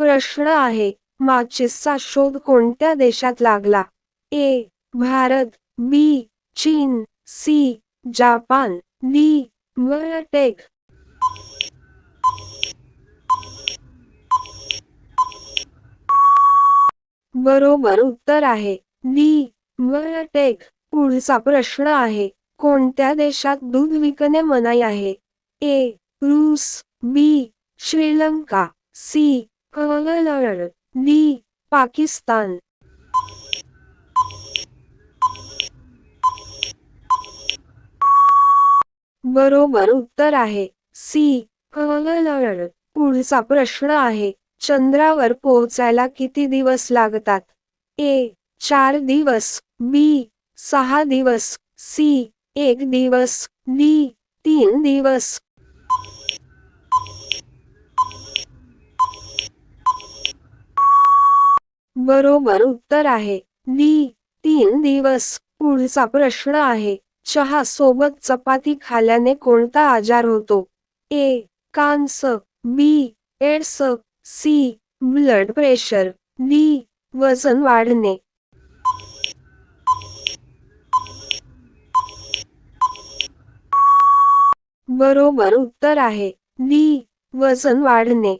प्रश्न आहे माचिसचा शोध कोणत्या देशात लागला? ए भारत बी चीन सी जापान डी टेक बरोबर उत्तर आहे डी टेक पुढचा प्रश्न आहे कोणत्या देशात दूध विकणे मनाई आहे? ए रूस B Sri Lanka C England D Pakistan बरोबर उत्तर आहे. सी कलर पुढचा प्रश्न आहे. चंद्रावर पोहोचायला किती दिवस लागतात? ए चार दिवस. बी सहा दिवस. सी एक दिवस. डी तीन दिवस. बरोबर उत्तर आहे. डी तीन दिवस. पुढचा प्रश्न आहे. चहा सोबत चपाती खाल्याने कोणता आजार होतो? A cancer. B AIDS. C blood pressure. D वजन वाढणे. बरोबर उत्तर आहे. डी वजन वाढणे.